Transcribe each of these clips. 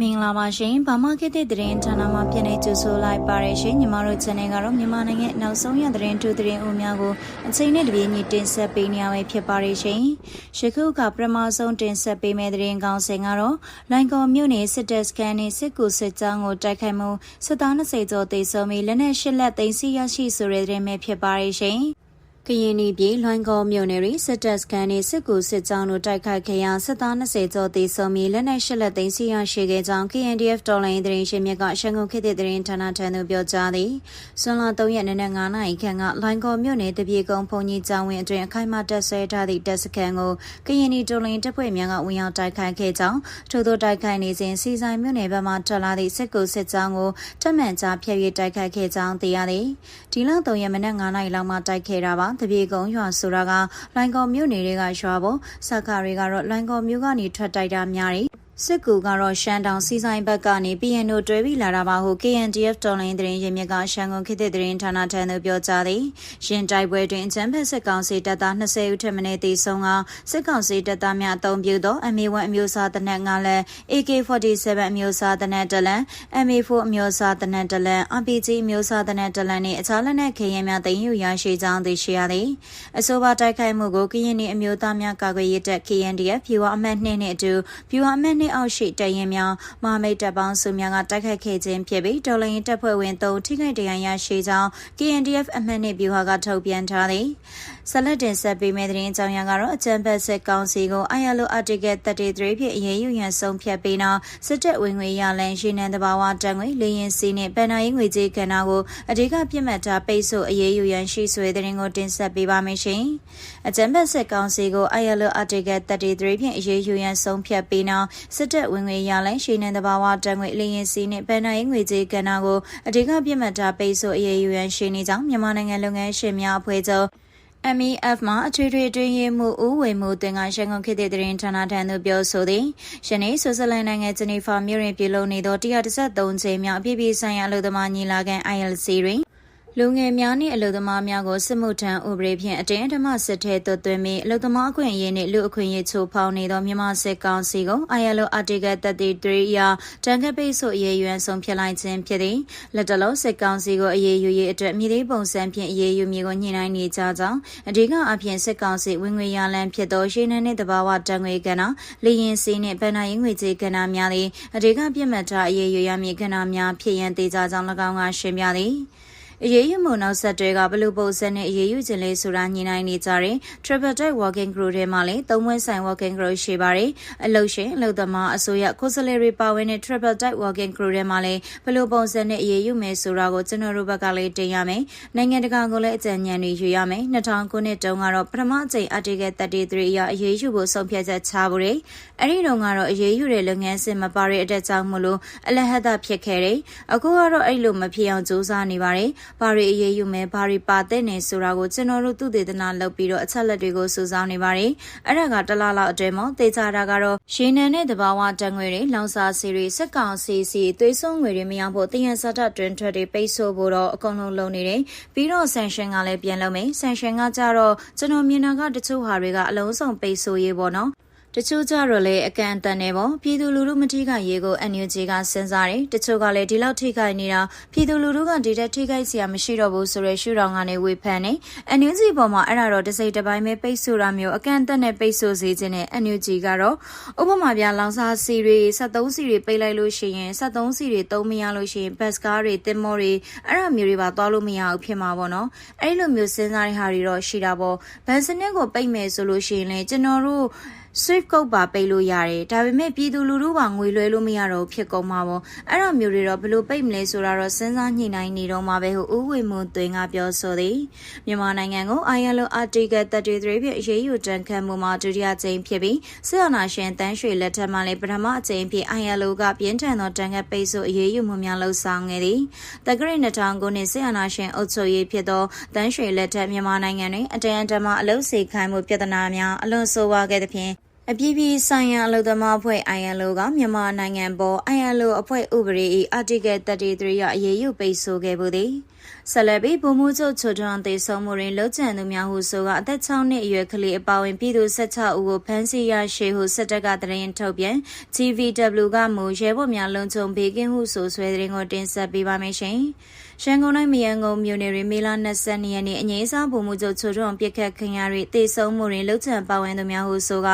မင်္ဂလာပါရှင်။ဘာမခေတ်တဲ့သတင်းဌာနမှာပြန်လည်ကြိုဆိုလိုက်ပါရရှင်။ညီမတို့ channel ကတော့မြန်မာနိုင်ငံနောက်ဆုံးရသတင်းထူးသတင်းဦးများကိုအချိန်နဲ့တပြေးညီတင်ဆက်ပေးနေရပဲဖြစ်ပါရရှင်။ရှခုကပထမဆုံးတင်ဆက်ပေးမယ့်သတင်းကောင်းစဉ်ကတော့လိုင်ကော်မြို့နယ်စစ်တပ်စခန်းနဲ့စစ်ကူစစ်ကြောင်းကိုတိုက်ခိုက်မှုစစ်သား20ကျော်သေဆုံးပြီးလက်နက်ရှစ်လက်သိမ်းဆီးရရှိဆိုတဲ့သတင်းပဲဖြစ်ပါရရှင်။ ကရင်ပြည်လွိုင်းကောမြို့နယ်ရီစစ်တပ်စကန်နေစစ်ကူစစ်ကြောင်းတို့တိုက်ခိုက်ခဲ့ရာစစ်သား20ကျော်သေဆုံးပြီးလက်နက်ရှစ်လက်သိမ်းဆီးရရှိခဲ့ကြောင်း KNDF တော်လိုင်းသတင်းရှင်မြစ်ကရှန်ကုန်ခေတ်တဲ့သတင်းဌာနထံသို့ပြောကြားသည်ဆွန်လာ3ရက်နေ့နဲ့9နာရီခန့်ကလွိုင်းကောမြို့နယ်တပြေကုန်းဘုံကြီးကျောင်းဝင်းအတွင်းအခိုင်အမာတပ်ဆွဲထားသည့်တပ်စခန်းကိုကရင်ပြည်တော်လိုင်းတပ်ဖွဲ့များကဝင်ရောက်တိုက်ခိုက်ခဲ့ကြောင်းထို့သောတိုက်ခိုက်နေစဉ်စီဆိုင်မြို့နယ်ဘက်မှထွက်လာသည့်စစ်ကူစစ်ကြောင်းကိုတမန်ကြားဖျက်၍တိုက်ခိုက်ခဲ့ကြောင်းသိရသည်ဒီလ3ရက်နေ့9နာရီလောက်မှတိုက်ခဲ့တာပါတပြေကုန်းရွာဆိုတာကလိုင်ကော်မြို့နယ်တွေကရွာပေါ်စက္ကာတွေကတော့လိုင်ကော်မြို့ကနေထွက်တိုက်တာများတယ် စစ်ကူကတော့ရှမ်းတောင်စီဆိုင်ဘက်ကနေ PNO တွဲပြီးလာတာပါဟု KNDF တော်လိုင်းသတင်းရင်းမြစ်ကရှမ်းကုန်ခေတ်သစ်သတင်းဌာနထံသို့ပြောကြားသည်ရင်တိုက်ပွဲတွင်အကြမ်းဖက်စစ်ကောင်စီတပ်သား20ဦးထက်မနည်းသေဆုံးကစစ်ကောင်စီတပ်သားများအုံပြုသော MA1 အမျိုးအစားတနက်၅လက် AK47 အမျိုးအစားတနက်တလန် MA4 အမျိုးအစားတနက်တလန် RPG အမျိုးအစားတနက်တလန်နှင့်အခြားလက်နက်ခဲယမ်းများတင်ယူရရှိကြောင်းသိရှိရသည်အဆိုပါတိုက်ခိုက်မှုကိုကရင်နီအမျိုးသားများကာကွယ်ရေးတပ် KNDF ဖြူဝအမှတ်2နှင့်အတူဖြူဝအမှတ်နှစ်အောက်ရှိတရင်များမဟာမိတ်တပ်ပေါင်းစုများကတိုက်ခိုက်ခဲ့ခြင်းဖြစ်ပြီးတော်လိုင်းတပ်ဖွဲ့ဝင်3ထိခိုက်ဒဏ်ရာရရှိကြောင်း KNDF အမှတ်နှစ်ဗျူဟာကထုတ်ပြန်ထားသည်ဆက်လက်တင်ဆက်ပေးမယ့်သတင်းအကြောင်းအရာကတော့အကြံဖက်စစ်ကောင်စီကို ILO Article 33ဖြင့်အရေးယူရန်ဆုံးဖြတ်ပေးနောက်စစ်တပ်ဝင်ငွေရလန်ရှိနေတဘာဝတန်ငွေလေရင်စီနှင့်ပန်နာရေးငွေကြေးကဏ္ဍကိုအဓိကပြစ်မှတ်ထားပိတ်ဆို့အရေးယူရန်ရှိဆွေသတင်းကိုတင်ဆက်ပေးပါမယ်ရှင်။အကြံဖက်စစ်ကောင်စီကို ILO Article 33ဖြင့်အရေးယူရန်ဆုံးဖြတ်ပေးနောက်စစ်တပ်ဝင်ငွေရလန်ရှိနေတဘာဝတန်ငွေလေရင်စီနှင့်ပန်နာရေးငွေကြေးကဏ္ဍကိုအဓိကပြစ်မှတ်ထားပိတ်ဆို့အရေးယူရန်ရှိနေကြောင်းမြန်မာနိုင်ငံလုပ်ငန်းရှင်များအဖွဲ့ချုပ် MEF မှာအထွေထွေတွင်ရေးမှုဦးဝေမှုတင်ကရန်ကုန်ခေတ်တဲ့သတင်းဌာနထံသို့ပြောဆိုသည်ယနေ့ဆွစ်ဇာလန်နိုင်ငံဂျနီဖာမြို့တွင်ပြုလုပ်နေသော133ကြိမ်မြောက်အပြည်ပြည်ဆိုင်ရာအလုပ်သမားညီလာခံ ILC တွင် လူငယ်များနှင့်အလုပ်သမားများကိုစစ်မှုထမ်းဥပဒေဖြင့်အတင်းအဓမ္မစစ်ထဲသွတ်သွင်းပြီးအလုပ်သမားအခွင့်အရေးနှင့်လူအခွင့်အရေးချိုးဖောက်နေသောမြန်မာစစ်ကောင်စီကို ILO Article 33အရတန်ခတ်ပိတ်ဆို့အရေးယူအဆုံးဖြတ်လိုက်ခြင်းဖြစ်သည်လက်တလုံးစစ်ကောင်စီကိုအရေးယူရေးအတွက်မြေသေးပုံစံဖြင့်အရေးယူမည်ကိုညှိနှိုင်းနေကြကြောင်းအဓိကအဖြစ်စစ်ကောင်စီဝင်ငွေရလန်ဖြစ်သောရှင်းနှင်းနှင့်တဘာဝတန်ငွေကဏ္ဍလေရင်စီနှင့်ဗန်နာရေးငွေကြေးကဏ္ဍများသည်အဓိကပြစ်မှတ်ထားအရေးယူရမည်ကဏ္ဍများဖြစ်ရန်တေချာကြောင်း၎င်းကရှင်းပြသည် အရေးယူမှုနောက်ဆက်တွဲကဘလူပုံစံနဲ့အရေးယူခြင်းလေးဆိုတာညှိနှိုင်းနေကြတဲ့ Triple Tech Working Group ထဲမှာလည်းသုံးဝဲဆိုင် Working Group ရှိပါတယ်။အလုပ်ရှင်အလုပ်သမားအစိုးရကိုယ်စားလှယ်တွေပါဝင်တဲ့ Triple Tech Working Group ထဲမှာလည်းဘလူပုံစံနဲ့အရေးယူမယ်ဆိုတာကိုကျွန်တော်တို့ဘက်ကလည်းတင်ရမယ်။နိုင်ငံတကာကလည်းအကြံဉာဏ်တွေယူရမယ်။2000ခုနှစ်တုန်းကတော့ပထမအကြိမ် Article 33အရအရေးယူဖို့ဆုံးဖြတ်ချက်ချဖို့တယ်။အဲ့ဒီတုန်းကတော့အရေးယူတဲ့လုပ်ငန်းစဉ်မပါတဲ့အတွက်ကြောင့်မလို့အလဟတ်ဖြစ်ခဲ့တယ်။အခုကတော့အဲ့လိုမဖြစ်အောင်စူးစမ်းနေပါတယ်။ဘာတွေအရေးယူမယ်ဘာတွေပါတဲ့နေဆိုတာကိုကျွန်တော်တို့သူတေသနာလုပ်ပြီးတော့အချက်လက်တွေကိုစူးစမ်းနေပါတယ်အဲ့ဒါကတလားလောက်အတွင်းမှာတေချာတာကတော့ရှင်းနန်တဲ့တဘာဝတန်ငွေတွေလောင်စာစီတွေစက်ကောင်စီစီသွေးစွန်းငွေတွေမရောက်ဖို့တယံစာတတွင်ထွက်တွေပိတ်ဆို့ဖို့တော့အကုန်လုံးလုပ်နေတယ်ပြီးတော့ဆန်ရှင်ကလည်းပြန်လုပ်မယ်ဆန်ရှင်ကကြတော့ကျွန်တော်မြင်တာကတချို့ဟာတွေကအလုံးစုံပိတ်ဆို့ရေးပေါ့နော် တချို့ကြတော့လေအကန့်အသတ်နေပေါ့ပြည်သူလူထုမထိခိုက်ရေးကို NUG ကစဉ်းစားတယ်တချို့ကလည်းဒီလောက်ထိခိုက်နေတာပြည်သူလူထုကဒီတက်ထိခိုက်စရာမရှိတော့ဘူးဆိုရဲရှုထောင့်ကနေဝေဖန်နေ NUG ပေါ်မှာအဲ့ဒါတော့တစိတပိုင်းပဲပိတ်ဆို့တာမျိုးအကန့်အသတ်နဲ့ပိတ်ဆို့စေခြင်းနဲ့ NUG ကတော့ဥပမာပြလောင်စာစီတွေ73စီတွေပိတ်လိုက်လို့ရှိရင်73စီတွေသုံးမရလို့ရှိရင်ဘတ်စကားတွေတင်မောတွေအဲ့ဒါမျိုးတွေပါသွားလို့မရဘူးဖြစ်မှာပေါ့နော်အဲ့လိုမျိုးစဉ်းစားတဲ့ဟာတွေတော့ရှိတာပေါ့ဘန်စနစ်ကိုပိတ်မယ်ဆိုလို့ရှိရင်လေကျွန်တော်တို့ Swift code ပါပိတ်လို့ရတယ်ဒါပေမဲ့ပြည်သူလူထုပါငွေလွှဲလို့မရတော့ဖြစ်ကုန်မှာပေါ့အဲ့တော့မျိုးတွေတော့ဘလို့ပိတ်မလဲဆိုတာတော့စဉ်းစားညှိနှိုင်းနေတော့မှာပဲဟုဥဝေမွန်သွင်းကပြောဆိုသည်မြန်မာနိုင်ငံကို ILO Article 33ဖြင့်အရေးယူတန်ခတ်မှုမှာဒုတိယကြိမ်ဖြစ်ပြီးစစ်အာဏာရှင်တန်းရွှေလက်ထက်မှာလည်းပထမအကြိမ်ဖြစ် ILO ကပြင်းထန်သောတန်ခတ်ပိတ်ဆို့အရေးယူမှုများလှုပ်ဆောင်ခဲ့သည်တက္ကရာ2000ခုနှစ်စစ်အာဏာရှင်အုပ်ချုပ်ရေးဖြစ်သောတန်းရွှေလက်ထက်မြန်မာနိုင်ငံတွင်အတန်အတမအလုစေခိုင်းမှုပြဿနာများအလွန်ဆိုးဝါးခဲ့သဖြင့် အပြည်ပြည်ဆိုင်ရာအလုပ်သမားအဖွဲ့ ILO ကမြန်မာနိုင်ငံပေါ် ILO အဖွဲ့ဥပဒေ၏ Article 33ရအရေးယူပိတ်ဆို့ခဲ့မှုသည်ဆက်လက်ပြီးဗိုလ်မှူးချုပ်ချိုထွန်းတေဆုံးမှုတွင်လှုပ်ကြံသူများဟုဆိုကအသက်6နှစ်အရွယ်ကလေးအပါအဝင်ပြည်သူ16ဦးကိုဖမ်းဆီးရရှိဟုစစ်တပ်ကတရင်ထုတ်ပြန် GVW ကမူရဲဘော်များလုံခြုံဘေးကင်းဟုဆိုဆွဲတဲ့ရင်ကိုတင်ဆက်ပေးပါမယ်ရှင်။ ရန်ကုန်တိုင်းမယန်းကုန်းမြို့နယ်တွင်မေလ22ရက်နေ့အငိမ့်စားဗိုလ်မှူးချုပ်ချိုထွန်းပြစ်ခတ်ခင်ရ၍တေဆုံးမှုတွင်လှုပ်ကြံပါဝင်သူများဟုဆိုက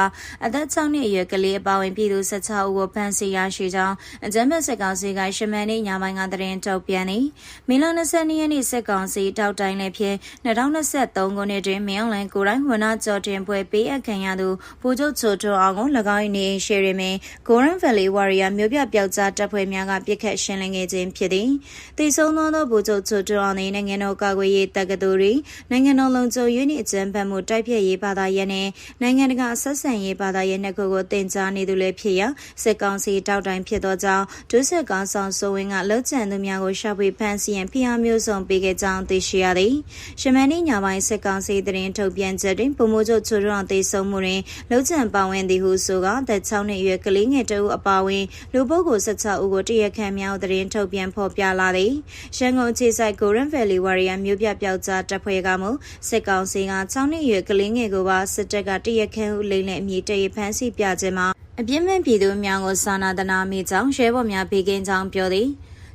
အသက်6နှစ်အရွယ်ကလေးအပါအဝင်ပြည်သူ16ဦးကိုဖမ်းဆီးရရှိကြောင်းအကြမ်းဖက်စစ်ကောင်စီကရှမန်နေ့ညပိုင်းကတရင်ထုတ်ပြန်သည်။မေလ22ရက်နေ့စစ်ကောင်စီတောက်တိုင်းလည်းဖြင့်2023ခုနှစ်တွင်မင်းအောင်လိုင်းကိုတိုင်းဝန်နာကျော်တင်ပွဲပေးအပ်ခံရသူဗိုလ်ချုပ်ချိုထွန်းအောင်ကို၎င်း၏နေအိမ်ရှိတွင် Golden Valley Warrior မြို့ပြပျောက်ကြားတပ်ဖွဲ့များကပြစ်ခတ်ရှင်းလင်းခဲ့ခြင်းဖြစ်သည်။တေဆုံးသောဗိုလ်ချုပ်ချိုထွန်းအောင်သည်နိုင်ငံတော်ကာကွယ်ရေးတက္ကသိုလ်တွင်နိုင်ငံတော်လုံခြုံရေးနှင့်အကြံဖတ်မှုတိုက်ဖြတ်ရေးဘာသာရပ်နှင့်နိုင်ငံတကာဆက်ဆံရေးဘာသာရပ်နှစ်ခုကိုတင်ကြားနေသူလည်းဖြစ်ရာစစ်ကောင်စီတောက်တိုင်ဖြစ်သောကြောင့်ဒုစစ်ကောင်ဆောင်စိုးဝင်းကလှုပ်ကြံသူများကိုရှာဖွေဖမ်းဆီးရန်ဖိအားမျိုးစုံပေးခဲ့ကြောင်းသိရှိရသည်။ရှမန်နေ့ညပိုင်းစစ်ကောင်စီတရင်ထုတ်ပြန်ချက်တွင်ပုံမိုးချုပ်ချိုထွန်းအောင်တေဆုံးမှုတွင်လှုပ်ကြံပါဝင်သည်ဟုဆိုကသက်6နှစ်အရွယ်ကလေးငယ်တဦးအပါအဝင်လူပုဂ္ဂိုလ်16ဦးကိုတရခန့်မြောက်တရင်ထုတ်ပြန်ဖော်ပြလာသည်။ရန်ကုန်ခြေဆိုင် Golden Valley Warrior မြို့ပြပျောက်ကြားတပ်ဖွဲ့ကမှစစ်ကောင်စီက6နှစ်အရွယ်ကလေးငယ်ကိုပါစစ်တပ်ကတရခန့်ဟုလိမ့်နဲ့အမည်တရဖမ်းဆီးပြခြင်းမှာအပြစ်မဲ့ပြည်သူများကိုစာနာတနာမိကြောင်းရဲဘော်များဘေးကင်းကြောင်းပြောသည်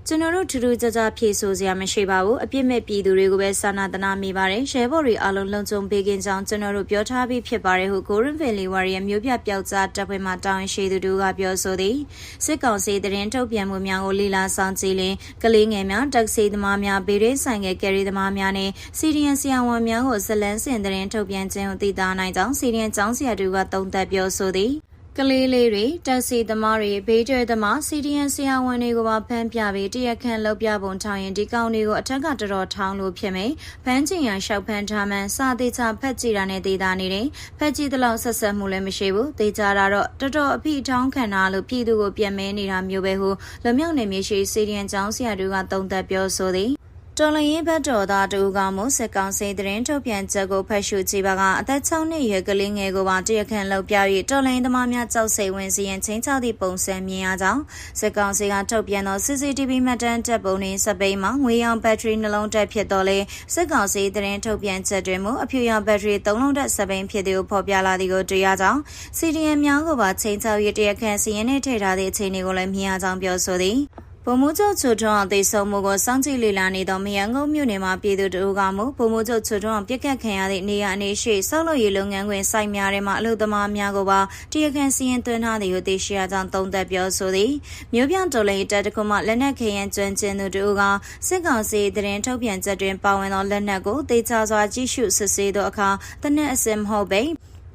ကျွန်တော်တို့ထူးထူးခြားခြားဖြေဆိုစရာမရှိပါဘူးအပြစ်မဲ့ပြည်သူတွေကိုပဲစာနာတနာမိပါတယ်ရဲဘော်တွေအလုံးလုံးချုံပေးကင်းကြောင်းကျွန်တော်တို့ပြောထားပြီးဖြစ်ပါတယ်ဟု Golden Valley Warrior မြို့ပြပျောက်ကြားတပ်ဖွဲ့မှတာဝန်ရှိသူတို့ကပြောဆိုသည်စစ်ကောင်စီတရင်ထုတ်ပြန်မှုများကိုလီလာဆောင်ကြည့်လင်ကလေးငယ်များတက်ဆီသမားများဗေးရင်းဆိုင်ငယ်ကယ်ရီသမားများနဲ့စီရီယန်ဆီယဝန်များကိုဇလန်းစင်တရင်ထုတ်ပြန်ခြင်းကိုသိသားနိုင်ကြောင်းစီရီယန်ကျောင်းဆရာတို့ကသုံးသပ်ပြောဆိုသည် ကလေးလေးတွေတက်စီသမားတွေဘေးကျဲသမားစီဒီအန်ဆရာဝန်တွေကိုပါဖမ်းပြပြီးတရက်ခန့်လောက်ပြပုံထောင်ရင်ဒီကောင်တွေကိုအထက်ကတော်တော်ထောင်းလို့ဖြစ်မယ်ဖမ်းချင်ရရှောက်ဖမ်းထားမှန်းစာသေးချဖက်ကြည့်တာနဲ့ဒေတာနေတယ်ဖက်ကြည့်တဲ့လောက်ဆက်ဆက်မှုလည်းမရှိဘူးဒေကြတာတော့တော်တော်အဖိထောင်းခံတာလို့ပြည်သူကိုပြန်မဲနေတာမျိုးပဲဟုလမြောက်နေမြေရှိစီဒီအန်ကျောင်းဆရာတို့ကသုံးသပ်ပြောဆိုသည် တော်လရင်ဘတ်တော်သားတူကမို့စစ်ကောင်စီသတင်းထုတ်ပြန်ချက်ကိုဖတ်ရှုကြည့်ပါကအသက်6နှစ်အရွယ်ကလေးငယ်ကိုပါတရခန့်လောက်ပြ၍တော်လရင်သမားများကြောက်စိတ်ဝင်စီရင်ချင်းချသည့်ပုံစံမြင်ရကြောင်းစစ်ကောင်စီကထုတ်ပြန်သော CCTV မှတ်တမ်းတပ်ပုံနှင့်စပိန်မှာငွေရောင်ဘက်ထရီနှလုံးတက်ဖြစ်တော်လဲစစ်ကောင်စီသတင်းထုတ်ပြန်ချက်တွင်မူအဖြူရောင်ဘက်ထရီ3လုံးတက်စပိန်ဖြစ်သည်ကိုဖော်ပြလာသည်ကိုတွေ့ရကြောင်း CDM များကိုပါချင်းချ၍တရခန့်စီရင်နှင့်ထည့်ထားသည့်အခြေအနေကိုလည်းမြင်ရကြောင်းပြောဆိုသည် ဗိုလ်မှူးချုပ်ချူထွန်းအောင်သိဆုံးမှုကိုစောင့်ကြည့်လေ့လာနေသောမယန်းကုန်းမြို့နယ်မှာပြည်သူတို့ကမှုဗိုလ်မှူးချုပ်ချူထွန်းအောင်ပြစ်ခတ်ခံရသည့်နေရာအနေရှိဆောက်လုပ်ရေးလုပ်ငန်းခွင်စိုက်များထဲမှာအလုပ်သမားများကိုပါတရားခံစီရင်သွင်းထားသည်ကိုသိရှိရကြောင်းသုံးသပ်ပြောဆိုသည်မြို့ပြတော်လိန်တပ်တခုမှလက်နက်ခဲယံကျွမ်းကျင်သူတို့ကစစ်ကောင်စီသတင်းထုတ်ပြန်ချက်တွင်ပါဝင်သောလက်နက်ကိုတေချာစွာကြည့်ရှုစစ်ဆေးသောအခါတနက်အစင်မဟုတ်ပေ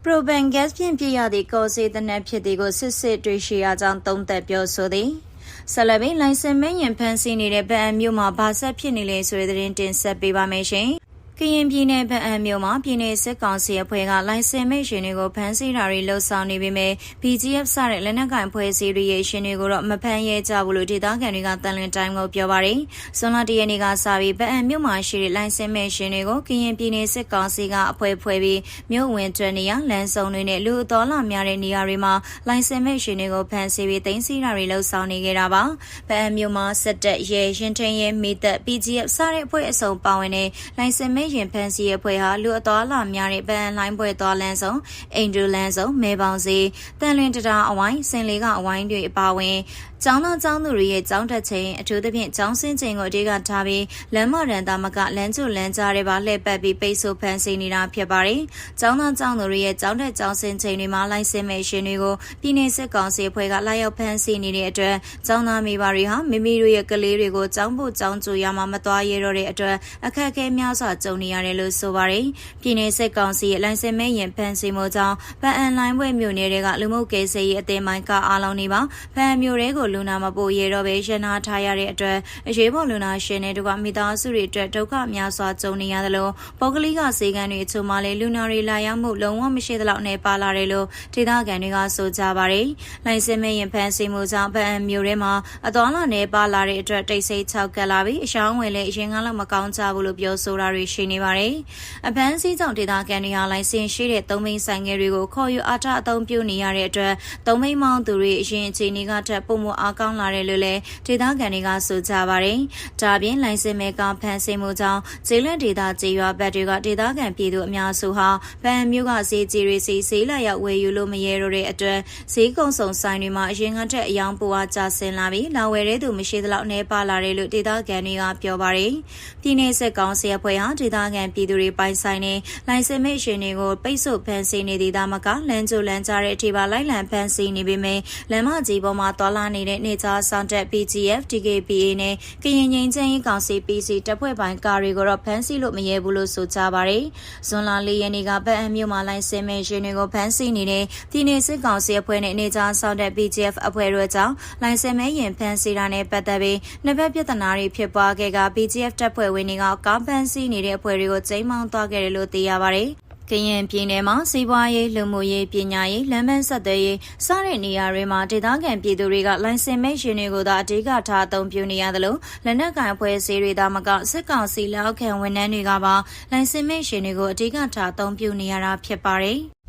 ပရိုဘန်ဂက်စ်ဖြင့်ပြရသည့်ကော်စီတနက်ဖြစ်သည်ကိုစစ်စစ်တွေ့ရှိရကြောင်းသုံးသပ်ပြောဆိုသည် ဆက်လက်ပြီးလိုင်စင်မဲရင်ဖန်ဆီးနေတဲ့ဗန်အံမြို့မှာဘာဆက်ဖြစ်နေလဲဆိုတဲ့သတင်းတင်ဆက်ပေးပါမယ်ရှင်။ ကရင်ပြည်နယ်ဗအံမြို့မှာပြည်내စစ်ကောင်စီအဖွဲ့ကလိုင်စင်မိတ်ရှင်တွေကိုဖမ်းဆီးတာတွေလှုပ်ဆောင်နေပေမဲ့ BGF စတဲ့လက်နက်ကိုင်ဖွဲ့စည်းတွေရဲ့ရှင်တွေကိုတော့မဖမ်းရဲကြဘူးလို့ဒေသခံတွေကတန်လွင်တိုင်းကိုပြောပါတယ်။ဇွန်လတရနေ့ကစပြီးဗအံမြို့မှာရှိတဲ့လိုင်စင်မိတ်ရှင်တွေကိုကရင်ပြည်내စစ်ကောင်စီကအဖွဲ့ဖွဲ့ပြီးမြို့ဝင်တွင်နေရလမ်းစုံတွေနဲ့လူအတော်လာများတဲ့နေရာတွေမှာလိုင်စင်မိတ်ရှင်တွေကိုဖမ်းဆီးပြီးတင်စီတာတွေလှုပ်ဆောင်နေကြတာပါ။ဗအံမြို့မှာစစ်တပ်ရဲရင်ထင်းရဲမိသက် BGF စတဲ့အဖွဲ့အစုံပါဝင်တဲ့လိုင်စင်မိတ်ရင်ဖန်စီအဖွဲ့ဟာလူအတော်လာများတဲ့ဗန်လိုင်းပွဲတော်လန်းဆောင်အိန္ဒြလန်းဆောင်မဲပေါင်စီတန်လွင်တတာအဝိုင်းစင်လေးကအဝိုင်းတွေအပါဝင် ကျောင်းသားကျောင်းသူတွေရဲ့ကျောင်းတက်ချိန်အထူးသဖြင့်ကျောင်းဆင်းချိန်ကိုအဓိကထားပြီးလမ်းမရန်သားမကလမ်းကျလမ်းကြားတွေပါလှည့်ပတ်ပြီးပိတ်ဆို့ဖန်ဆီးနေတာဖြစ်ပါတယ်။ကျောင်းသားကျောင်းသူတွေရဲ့ကျောင်းတက်ကျောင်းဆင်းချိန်တွေမှာလိုက်စင်မဲ့ရှင်တွေကိုပြည်내စစ်ကောင်စီအဖွဲ့ကလာရောက်ဖန်ဆီးနေတဲ့အတွက်ကျောင်းသားမိဘတွေဟာမိမိတို့ရဲ့ကလေးတွေကိုကျောင်းဖို့ကျောင်းကျူရမှာမသွားရတော့တဲ့အတွက်အခက်အခဲများစွာကြုံနေရတယ်လို့ဆိုပါတယ်။ပြည်내စစ်ကောင်စီရဲ့လိုင်စင်မဲ့ရင်ဖန်ဆီးမှုကြောင့်ဗန်အန်လိုင်းဘွဲ့မြို့နယ်တွေကလူမှုကယ်ဆယ်ရေးအသင်းမိုင်းကအားလုံးနေပါဗန်မြို့တွေကိုလူနာမပို့ရတော့ပဲရနာထားရတဲ့အတွက်အရေးပေါ်လူနာရှင်တွေတို့ကမိသားစုတွေအတွက်ဒုက္ခများစွာကြုံနေရတယ်လို့ပုဂ္ဂလိကစေကံတွေအချို့မှလည်းလူနာတွေလာရောက်မှုလုံးဝမရှိသလောက်နဲ့ပါလာတယ်လို့ဒေသခံတွေကဆိုကြပါတယ်။လိုင်စင်မဲ့ရင်ဖန်ဆီးမှုကြောင့်ဗန်မြို့ထဲမှာအသွားလာနဲ့ပါလာတဲ့အတွက်တိတ်ဆိတ်ချောက်ကလာပြီးအရှောင်းဝင်လည်းအရင်ကလောက်မကောင်းကြဘူးလို့ပြောဆိုတာတွေရှိနေပါတယ်။အဖမ်းဆီးကြောင့်ဒေသခံတွေဟာလိုင်စင်ရှိတဲ့သုံးမိန်ဆိုင်ငယ်တွေကိုခေါ်ယူအားထအသုံးပြုနေရတဲ့အတွက်သုံးမိန်မောင်းသူတွေအရင်အခြေအနေကထက်ပုံမအားကောင်းလာတယ်လို့လည်းဒေသခံတွေကဆိုကြပါတယ်။ဒါပြင်လိုင်စင်မဲကဖန်ဆင်းမှုကြောင့်ကျေးလက်ဒေသကျေးရွာဘက်တွေကဒေသခံပြည်သူအများစုဟာဗန်မျိုးကဈေးကြီးတွေစီဈေးလက်ရောက်ဝယ်ယူလို့မရဲတော့တဲ့အတွက်ဈေးကုံစုံဆိုင်တွေမှာအရင်ကထက်အယောင်ပိုအားကျဆင်းလာပြီးလာဝယ်တဲ့သူမရှိသလောက်နှဲပါလာတယ်လို့ဒေသခံတွေကပြောပါတယ်။ပြည်내စစ်ကောင်စီအဖွဲ့ဟာဒေသခံပြည်သူတွေပိုင်ဆိုင်တဲ့လိုင်စင်မိတ်ရှင်တွေကိုပိတ်ဆို့ဖမ်းဆီးနေသည့်ဒါမကလမ်းကြိုလမ်းကြားတဲ့အထိပါလိုက်လံဖမ်းဆီးနေပေမဲ့လမ်းမကြီးပေါ်မှာတွာလာနေတဲ့နေကြားဆောင်တက် PGF DKPA နဲ့ကရင်ငင်းချမ်းရေးကောင်စီ PC တပ်ဖွဲ့ပိုင်းကားတွေကိုတော့ဖမ်းဆီးလို့မရဲဘူးလို့ဆိုကြပါတယ်။ဇွန်လ၄ရက်နေ့ကဗတ်အမျိုးမှာလိုင်စင်မိတ်ရှင်တွေကိုဖမ်းဆီးနေတဲ့ပြည်내စစ်ကောင်စီအဖွဲ့နဲ့နေကြားဆောင်တက် PGF အဖွဲ့တို့ကြောင့်လိုင်စင်မဲရင်ဖမ်းဆီးတာနဲ့ပတ်သက်ပြီးနှစ်ဘက်ပြဿနာတွေဖြစ်ပွားခဲ့က PGF တပ်ဖွဲ့ဝင်တွေကကားဖမ်းဆီးနေတဲ့အဖွဲ့တွေကိုချိန်မောင်းသွားခဲ့တယ်လို့သိရပါတယ်။ ကရင်ပြည်နယ်မှာစီးပွားရေးလူမှုရေးပညာရေးလမ်းမဆက်သွယ်ရေးစတဲ့နေရာတွေမှာဒေသခံပြည်သူတွေကလိုင်စင်မိတ်ရှင်တွေကိုသာအဓိကထားအသုံးပြုနေရသလိုလက်နက်ကိုင်အဖွဲ့အစည်းတွေဒါမှကစစ်ကောင်စီလက်အောက်ခံဝန်ထမ်းတွေကပါလိုင်စင်မိတ်ရှင်တွေကိုအဓိကထားအသုံးပြုနေရတာဖြစ်ပါတယ်။